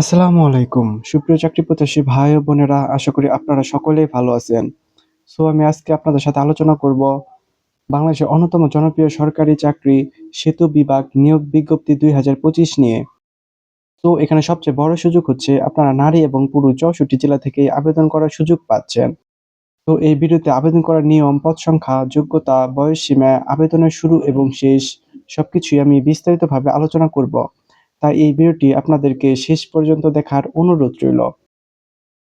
আসসালামু আলাইকুম। সুপ্রিয় চাকরি প্রত্যাশী ভাই ও বোনেরা, আশা করি আপনারা সকলেই ভালো আছেন। সো আমি আজকে আপনাদের সাথে আলোচনা করব বাংলাদেশের অন্যতম জনপ্রিয় সরকারি চাকরি সেতু বিভাগ নিয়োগ বিজ্ঞপ্তি দুই হাজার পঁচিশ নিয়ে। তো এখানে সবচেয়ে বড় সুযোগ হচ্ছে আপনারা নারী এবং পুরুষ চৌষট্টি জেলা থেকে আবেদন করার সুযোগ পাচ্ছেন। তো এই ভিডিওতে আবেদন করার নিয়ম, পদ সংখ্যা, যোগ্যতা, বয়স সীমা, আবেদনের শুরু এবং শেষ সবকিছুই আমি বিস্তারিতভাবে আলোচনা করব। তাই এই ভিডিওটি আপনাদেরকে শেষ পর্যন্ত দেখার অনুরোধ রইল।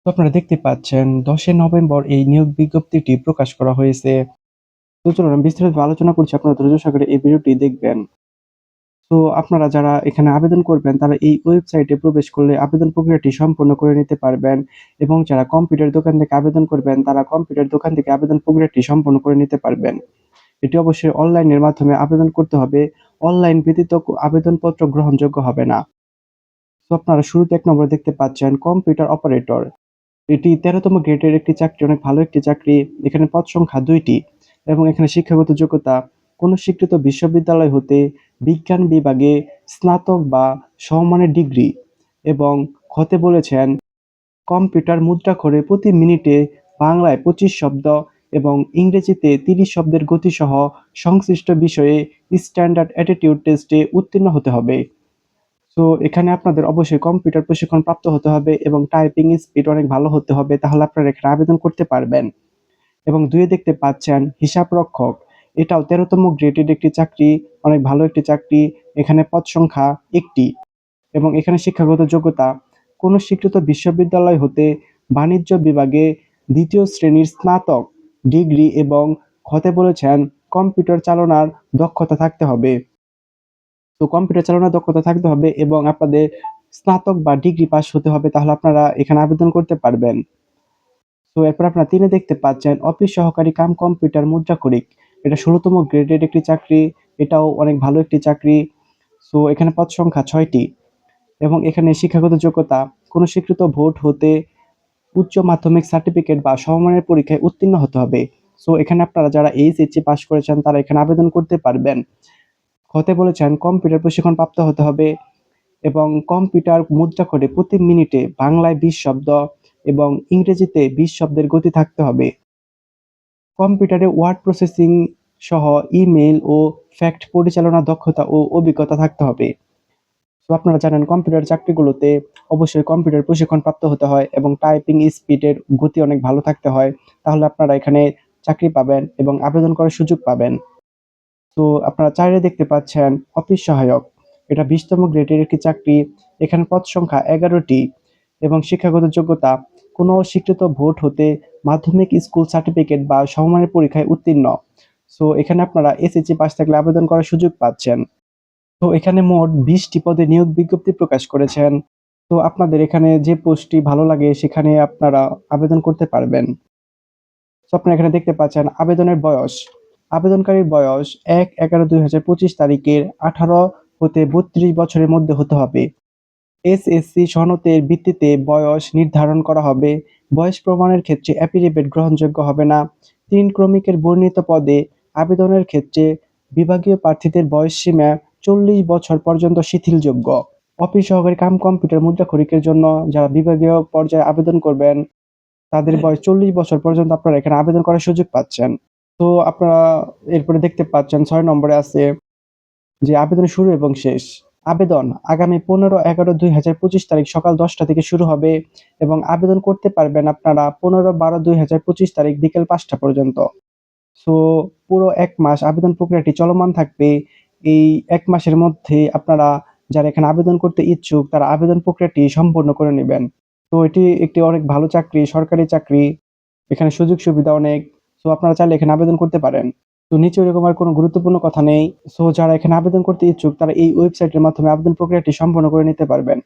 তো আপনারা দেখতে পাচ্ছেন, দশই নভেম্বর এই নিয়োগ বিজ্ঞপ্তিটি প্রকাশ করা হয়েছে। তো চলুন, আমি বিস্তারিত আলোচনা করছি। আপনারা ধৈর্য সহকারে এই ভিডিওটি দেখবেন। তো আপনারা যারা এখানে আবেদন করবেন, তারা এই ওয়েবসাইটে প্রবেশ করলে আবেদন প্রক্রিয়াটি সম্পূর্ণ করে নিতে পারবেন এবং যারা কম্পিউটার দোকান থেকে আবেদন করবেন, তারা কম্পিউটার দোকান থেকে আবেদন প্রক্রিয়াটি সম্পূর্ণ করে নিতে পারবেন। এটি অবশ্যই অনলাইনের মাধ্যমে আবেদন করতে হবে। অনলাইন ব্যতীত আবেদনপত্র গ্রহণযোগ্য হবে না। তো আপনারা শুরুতে এক নম্বরে দেখতে পাচ্ছেন, কম্পিউটার অপারেটর। এটি তেরোতম গ্রেডের একটি চাকরি, অনেক ভালো একটি চাকরি। এখানে পদ সংখ্যা দুইটি এবং এখানে শিক্ষাগত যোগ্যতা। কোনো স্বীকৃত বিশ্ববিদ্যালয় হতে বিজ্ঞান বিভাগে স্নাতক বা সমমানের ডিগ্রি এবং হতে বলেছেন, কম্পিউটার মুদ্রা করে প্রতি মিনিটে বাংলায় পঁচিশ শব্দ এবং ইংরেজিতে তিরিশ শব্দের গতিসহ সংশ্লিষ্ট বিষয়ে স্ট্যান্ডার্ড অ্যাটিটিউড টেস্টে উত্তীর্ণ হতে হবে। তো এখানে আপনাদের অবশ্যই কম্পিউটার প্রশিক্ষণ প্রাপ্ত হতে হবে এবং টাইপিং স্পিড অনেক ভালো হতে হবে, তাহলে আপনারা এখানে আবেদন করতে পারবেন। এবং দুয়ে দেখতে পাচ্ছেন হিসাব রক্ষক। এটাও তেরোতম গ্রেডের একটি চাকরি, অনেক ভালো একটি চাকরি। এখানে পদ সংখ্যা একটি। এবং এখানে শিক্ষাগত যোগ্যতা, কোনো স্বীকৃত বিশ্ববিদ্যালয় হতে বাণিজ্য বিভাগে দ্বিতীয় শ্রেণির স্নাতক। ডিগ্রি এবং হতে বলেছেন, কম্পিউটার চালনার দক্ষতা থাকতে হবে। তো কম্পিউটার চালানোর দক্ষতা থাকতে হবে এবং আপনাদের স্নাতক বা ডিগ্রি পাস হতে হবে, তাহলে আপনারা এখানে আবেদন করতে পারবেন। তো এরপর আপনারা তিনে দেখতে পাচ্ছেন, অফিস সহকারী কাম কম্পিউটার মুদ্রাক্ষরিক এটা ষোলোতম গ্রেডের একটি চাকরি, এটাও অনেক ভালো একটি চাকরি। সো এখানে পদ সংখ্যা ছয়টি এবং এখানে শিক্ষাগত যোগ্যতা, কোনো স্বীকৃত ভোট হতে উচ্চ মাধ্যমিক সার্টিফিকেট বা সমমানের পরীক্ষায় উত্তীর্ণ হতে হবে। সো এখানে আপনারা যারা এইচএসসি পাস করেছেন, তারা এখানে আবেদন করতে পারবেন। হতে বলেছেন কম্পিউটার প্রশিক্ষণ প্রাপ্ত হতে হবে এবং কম্পিউটার মুদ্রা করে প্রতি মিনিটে বাংলায় বিশ শব্দ এবং ইংরেজিতে বিশ শব্দের গতি থাকতে হবে। কম্পিউটারে ওয়ার্ড প্রসেসিং সহ ইমেইল ও ফ্যাক্ট পরিচালনা দক্ষতা ও অভিজ্ঞতা থাকতে হবে। তো আপনারা জানেন কম্পিউটার চাকরিগুলোতে অবশ্যই কম্পিউটার প্রশিক্ষণ প্রাপ্ত হতে হয় এবং টাইপিং স্পিডের গতি অনেক ভালো থাকতে হয়। তাহলে আপনারা এখানে চাকরি পাবেন এবং আবেদন করার সুযোগ পাবেন। তো আপনারা চাইলে দেখতে পাচ্ছেন অফিস সহায়ক। এটা বিশতম গ্রেডের একটি চাকরি। এখানে পদ সংখ্যা এগারোটি এবং শিক্ষাগত যোগ্যতা। কোনো স্বীকৃত ভোট হতে মাধ্যমিক স্কুল সার্টিফিকেট বা সমমানের পরীক্ষায় উত্তীর্ণ। সো এখানে আপনারা এসএসসি পাস থাকলে আবেদন করার সুযোগ পাচ্ছেন। তো এখানে মোট বিশটি পদে নিয়োগ বিজ্ঞপ্তি প্রকাশ করেছেন। তো আপনাদের এখানে যে পোস্টটি ভালো লাগে, সেখানে আপনারা আবেদন করতে পারবেন। তো আপনারা এখানে দেখতে পাচ্ছেন, আবেদনের বয়স। আবেদনকারীর বয়স এক এগারো দুই হাজার পঁচিশ তারিখের আঠারো হতে বত্রিশ বছরের মধ্যে হতে হবে। এস এসএসসি সনদের ভিত্তিতে বয়স নির্ধারণ করা হবে। বয়স প্রমাণের ক্ষেত্রে অ্যাফিডেভিট গ্রহণযোগ্য হবে না। তিন ক্রমিকের বর্ণিত পদে আবেদনের ক্ষেত্রে বিভাগীয় প্রার্থীদের বয়স সীমা চল্লিশ বছর পর্যন্ত শিথিলযোগ্য। অফিস সহকারী কাম কম্পিউটার মুদ্রাক্ষরিকের জন্য যারা বিভাগীয় পর্যায়ে আবেদন করবেন তাদের বয়স চল্লিশ বছর পর্যন্ত আপনারা এখানে আবেদন করার সুযোগ পাচ্ছেন। তো আপনারা এরপরে দেখতে পাচ্ছেন ছয় নম্বরে আছে যে আবেদন শুরু এবং শেষ। আবেদন আগামী পনেরো এগারো দুই হাজার পঁচিশ তারিখ সকাল দশটা থেকে শুরু হবে এবং আবেদন করতে পারবেন আপনারা পনেরো বারো দুই হাজার পঁচিশ তারিখ বিকেল পাঁচটা পর্যন্ত। সো পুরো এক মাস আবেদন প্রক্রিয়াটি চলমান থাকবে এই এক মাসের মধ্যে আপনারা যারা এখানে আবেদন করতে ইচ্ছুক, তারা আবেদন প্রক্রিয়াটি সম্পূর্ণ করে নেবেন। তো এটি একটি অনেক ভালো চাকরি, সরকারি চাকরি, এখানে সুযোগ সুবিধা অনেক। সো আপনারা চাইলে এখানে আবেদন করতে পারেন। তো নিচে এরকম আর কোনো গুরুত্বপূর্ণ কথা নেই। সো যারা এখানে আবেদন করতে ইচ্ছুক, তারা এই ওয়েবসাইটের মাধ্যমে আবেদন প্রক্রিয়াটি সম্পন্ন করে নিতে পারবেন।